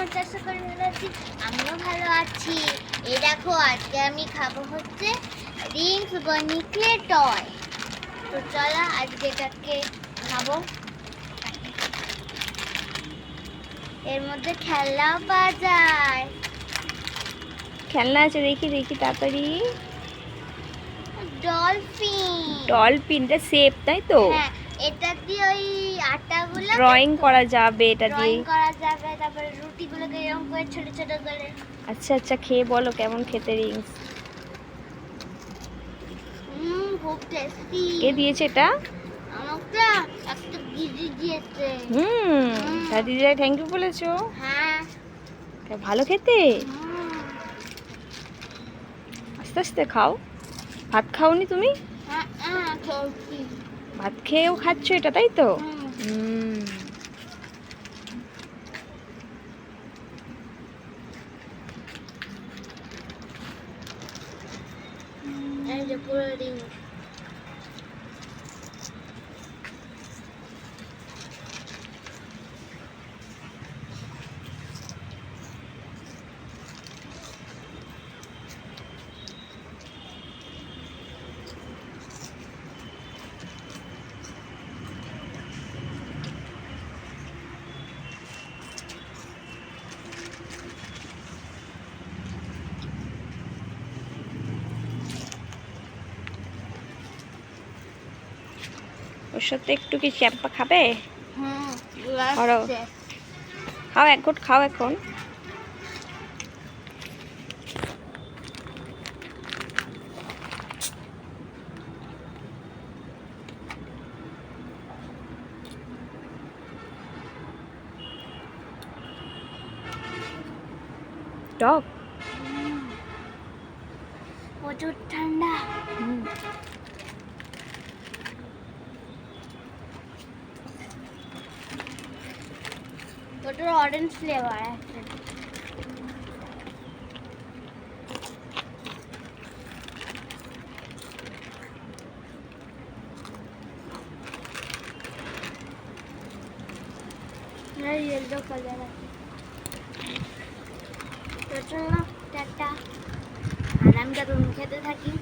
মতো আশা করি ভালো আছি আমিও ভালো আছি। এই দেখো আজকে আমি খাব হচ্ছে রিংস বনিকে টয়। তো চলো আজকে এটাকে খাব। এর মধ্যে খেলনাও পাওয়া যায়। খেলনা আছে দেখি দেখি তাড়াতাড়ি। ডলফিন। ডলফিনটা সেফ তাই তো? হ্যাঁ এটা দিয়ে ওই আটাগুলো ড্রয়িং করা যাবে এটা দিয়ে। করা যাবে তারপরে রুটিগুলোকে এরকম করে ছোট ছোট করে। আচ্ছা আচ্ছা খেয়ে বলো কেমন খেতে রিংস হুম খুব টেস্টি কে দিয়েছে এটা? আমাকে একটা দিদি দিয়েছে। হুম তার দিদিরা থ্যাংক ইউ বলেছ? হ্যাঁ। ভালো খেতে? আস্তে আস্তে খাও। ভাত খাওনি তুমি? হ্যাঁ হ্যাঁ ভাত খেয়েও খাচ্ছ এটা তাই তো? পুরো ওর সাথে একটু কি চ্যাম্পা খাবে। খাও এক ঘুট খাও এখন। টক। প্রচুর ঠান্ডা। ওটার অরেঞ্জ ফ্লেভার আছে আছে তো চলো টাটা আর আমি খেতে থাকি